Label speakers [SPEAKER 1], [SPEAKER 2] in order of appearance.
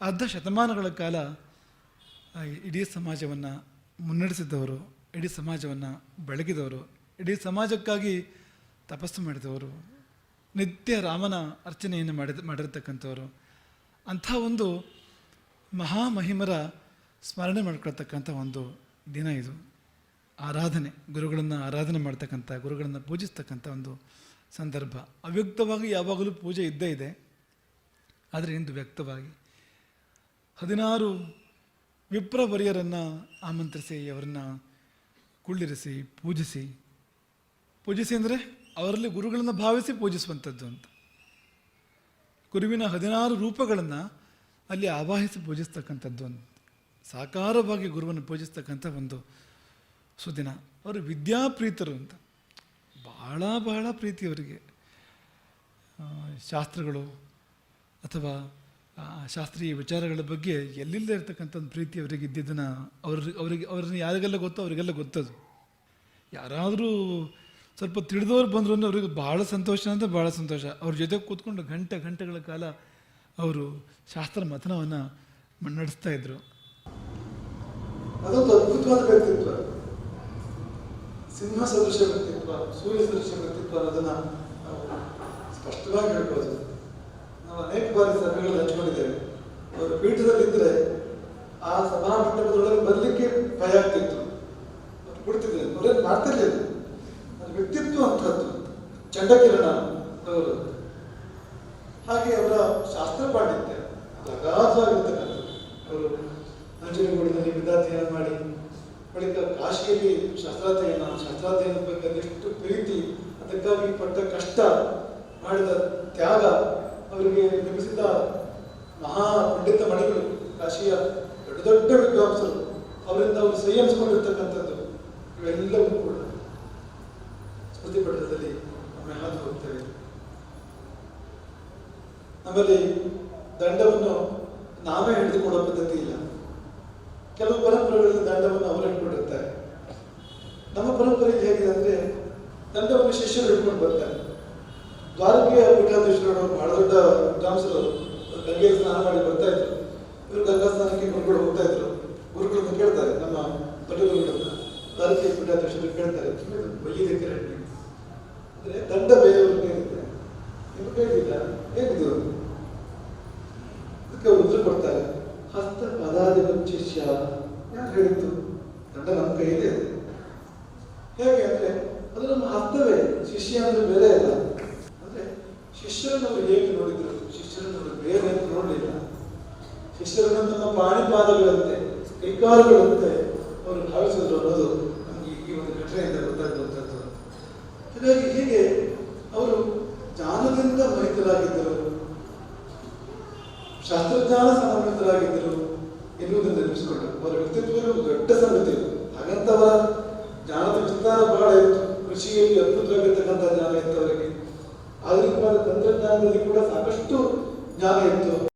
[SPEAKER 1] ಅರ್ಧ ಶತಮಾನಗಳ ಕಾಲ ಇಡೀ ಸಮಾಜವನ್ನು ಮುನ್ನಡೆಸಿದ್ದವರು, ಇಡೀ ಸಮಾಜವನ್ನು ಬೆಳಗಿದವರು, ಇಡೀ ಸಮಾಜಕ್ಕಾಗಿ ತಪಸ್ಸು ಮಾಡಿದವರು, ನಿತ್ಯ ರಾಮನ ಅರ್ಚನೆಯನ್ನು ಮಾಡಿದ, ಮಾಡಿರತಕ್ಕಂಥವರು, ಅಂಥ ಒಂದು ಮಹಾಮಹಿಮರ ಸ್ಮರಣೆ ಮಾಡ್ಕೊಳ್ತಕ್ಕಂಥ ಒಂದು ದಿನ ಇದು. ಆರಾಧನೆ, ಗುರುಗಳನ್ನು ಆರಾಧನೆ ಮಾಡ್ತಕ್ಕಂಥ, ಗುರುಗಳನ್ನು ಪೂಜಿಸ್ತಕ್ಕಂಥ ಒಂದು ಸಂದರ್ಭ. ಅವ್ಯಕ್ತವಾಗಿ ಯಾವಾಗಲೂ ಪೂಜೆ ಇದ್ದೇ ಇದೆ. ಆದರೆ ಇಂದು ವ್ಯಕ್ತವಾಗಿ ಹದಿನಾರು ವಿಪ್ರವರಿಯರನ್ನು ಆಮಂತ್ರಿಸಿ, ಅವರನ್ನು ಕುಳ್ಳಿರಿಸಿ, ಪೂಜಿಸಿ. ಪೂಜಿಸಿ ಅಂದರೆ ಅವರಲ್ಲಿ ಗುರುಗಳನ್ನು ಭಾವಿಸಿ ಪೂಜಿಸುವಂಥದ್ದು ಅಂತ. ಗುರುವಿನ ಹದಿನಾರು ರೂಪಗಳನ್ನು ಅಲ್ಲಿ ಆವಾಹಿಸಿ ಪೂಜಿಸ್ತಕ್ಕಂಥದ್ದು ಅಂತ. ಸಾಕಾರವಾಗಿ ಗುರುವನ್ನು ಪೂಜಿಸ್ತಕ್ಕಂಥ ಒಂದು ಸುದಿನ. ಅವರು ವಿದ್ಯಾಪ್ರೀತರು ಅಂತ. ಬಹಳ ಬಹಳ ಪ್ರೀತಿ ಅವರಿಗೆ. ಶಾಸ್ತ್ರಗಳು ಅಥವಾ ಶಾಸ್ತ್ರೀಯ ವಿಚಾರಗಳ ಬಗ್ಗೆ ಎಲ್ಲಿಲ್ಲದೆ ಇರತಕ್ಕಂಥ ಒಂದು ಪ್ರೀತಿ ಅವರಿಗೆ ಇದ್ದಿದ್ದನ್ನು ಅವ್ರ, ಅವರಿಗೆ, ಅವ್ರನ್ನ ಯಾರಿಗೆಲ್ಲ ಗೊತ್ತೋ ಅವರಿಗೆಲ್ಲ ಗೊತ್ತದು. ಯಾರಾದರೂ ಸ್ವಲ್ಪ ತಿಳಿದವ್ರು ಬಂದ್ರು ಅಂದ್ರೆ ಅವ್ರಿಗೆ ಭಾಳ ಸಂತೋಷ ಅಂದರೆ ಭಾಳ ಸಂತೋಷ. ಅವ್ರ ಜೊತೆ ಕೂತ್ಕೊಂಡು ಗಂಟೆ, ಗಂಟೆಗಳ ಕಾಲ ಅವರು ಶಾಸ್ತ್ರ ಮಥನವನ್ನು ನಡೆಸ್ತಾ ಇದ್ರು.
[SPEAKER 2] ಅದೊಂದು ಅದ್ಭುತವಾದ ವ್ಯಕ್ತಿತ್ವ. ಸಿಂಹ ಸದೃಶ ವ್ಯಕ್ತಿತ್ವ, ಸೂರ್ಯ ಸದೃಶ ವ್ಯಕ್ತಿತ್ವ ಅನ್ನೋದನ್ನ ನಾವು ಸ್ಪಷ್ಟವಾಗಿ ಹೇಳ್ಬೋದು. ನಾವು ಅನೇಕ ಬಾರಿ ಸಭೆಗಳಲ್ಲಿ ಬಿಡ್ತಿದ್ರು ಅವ್ರೇನು ಮಾಡ್ತಿರ್ಲಿಲ್ಲ ಅದು ವ್ಯಕ್ತಿತ್ವ ಅಂತದ್ದು ಚಂಡಕಿರಣ ಅವರು ಹಾಗೆ ಅವರ ಶಾಸ್ತ್ರ ಪಾಂಡಿತ್ಯ. ಅಗಾಧವಾಗಿರ್ತಕ್ಕಂಥದ್ದು. ಅವರು ನಂಜನಗೂಡಿನಲ್ಲಿ ವಿದ್ಯಾರ್ಥಿಯನ್ನು ಮಾಡಿ, ಬಳಿಕ ಕಾಶಿಯಲ್ಲಿ ಶಾಸ್ತ್ರಾಧ್ಯಯನ ಶಾಸ್ತ್ರಾಧ್ಯಯನ ಬಗ್ಗೆ ಎಷ್ಟು ಪ್ರೀತಿ, ಅದಕ್ಕಾಗಿ ಪಟ್ಟ ಕಷ್ಟ, ಮಾಡಿದ ತ್ಯಾಗ ಅವರಿಗೆ ನಿರ್ಮಿಸಿದ ಮಹಾ ಪಂಡಿತ ಮಣಿಗಳು, ಕಾಶಿಯ ದೊಡ್ಡ ದೊಡ್ಡ ವಿದ್ವಾಂಸರು. ಅವರಿಂದ ಅವರು ಸಂಯಮಿಸಿಕೊಂಡಿರ್ತಕ್ಕಂಥದ್ದು ಇವೆಲ್ಲವೂ ಕೂಡ ಸ್ಮೃತಿ ಪಟ್ಟಣದಲ್ಲಿ ಒಮ್ಮೆ ಹಾದು ಹೋಗ್ತೇವೆ. ನಮ್ಮಲ್ಲಿ ದಂಡವನ್ನು ನಾವೇ ಹಿಡಿದುಕೊಳ್ಳೋ ಪದ್ಧತಿ ಇಲ್ಲ. ಕೆಲವು ಪರಂಪರೆಗಳಲ್ಲಿ ದಂಡವನ್ನು ಅವರು ಹಿಡ್ಕೊಂಡಿರ್ತಾರೆ ನಮ್ಮ ಪರಂಪರೆ ಹೇಗಿದೆ ಅಂದ್ರೆ ದಂಡವನ್ನು ಶಿಷ್ಯರು ಹಿಡ್ಕೊಂಡು ಬರ್ತಾರೆ. ದ್ವಾರಕೆಯ ಪೀಠಾಧೀಶರು ಬಹಳ ದೊಡ್ಡ ವಿದ್ವಾಂಸರು ಗಂಗೆ ಸ್ನಾನ ಮಾಡಿ ಬರ್ತಾ ಇದ್ರು. ಇವರು ಗಂಗಾ ಸ್ನಾನಕ್ಕೆ ಕೊಂಡ್ಕೊಂಡು ಹೋಗ್ತಾ ಇದ್ರು ಗುರುಗಳನ್ನು ಕೇಳ್ತಾರೆ ನಮ್ಮ ದೊಡ್ಡ ಗುರುಗಳನ್ನ ದ್ವಾರಕೆಯ ಪೀಠಾಧೀಶರು ಕೇಳ್ತಾರೆ ವೈದ್ಯಕರ ಅಂದ್ರೆ ದಂಡ ಬೇರೆಯವ್ರ ಇರುತ್ತೆ ನಿಮ್ಮ ಕೇಳಿಲ್ಲ. ಏನಿದು ಅದಕ್ಕೆ ಉತ್ತರ ಕೊಡ್ತಾರೆ, ಹಸ್ತ ಪದಾಧಿಪ ಶಿಷ್ಯ ಯಾರು ಹೇಳಿದ್ದು? ದಂಡ ನಮ್ಮ ಕೈಯಿದೆ ಅದು. ಹೇಗೆ ಅಂದ್ರೆ, ಅದು ನಮ್ಮ ಹಸ್ತವೇ. ಶಿಷ್ಯ ಅಂದ್ರೆ ಬೇರೆ ಅಲ್ಲ. ಅಂದ್ರೆ ಶಿಷ್ಯರನ್ನು ಅವರು ಹೇಗೆ ನೋಡಿದ್ರು? ಶಿಷ್ಯರನ್ನು ಅವರು ಬೇರೆ ನೋಡಲಿಲ್ಲ. ಶಿಷ್ಯರನ್ನು ನಮ್ಮ ಪಾಣಿಪಾದಗಳಂತೆ, ಕೈಕಾಲುಗಳಂತೆ ಹೇಗೆ ಅವರು ಜ್ಞಾನದಿಂದ ಮಹಿತರಾಗಿದ್ದರು ಶಾಸ್ತ್ರಜ್ಞಾನ ಸಮರ್ಪಿತರಾಗಿದ್ದರು ಎನ್ನುವುದನ್ನು ನೆನಪಿಸಿಕೊಂಡ ಅವರ ವ್ಯಕ್ತಿತ್ವಗಳು ದೊಡ್ಡ ಸಂಗತಿ. ಹಾಗಂತವ ಜ್ಞಾನದ ವಿಸ್ತಾರ ಬಹಳ ಇತ್ತು ಕೃಷಿಯಲ್ಲಿ ಅದ್ಭುತವಾಗಿರ್ತಕ್ಕಂಥ ಜ್ಞಾನ ಇತ್ತು ಅವರಿಗೆ. ಆಧುನಿಕವಾದ ತಂತ್ರಜ್ಞಾನದಲ್ಲಿ ಕೂಡ ಸಾಕಷ್ಟು ಜ್ಞಾನ ಇತ್ತು.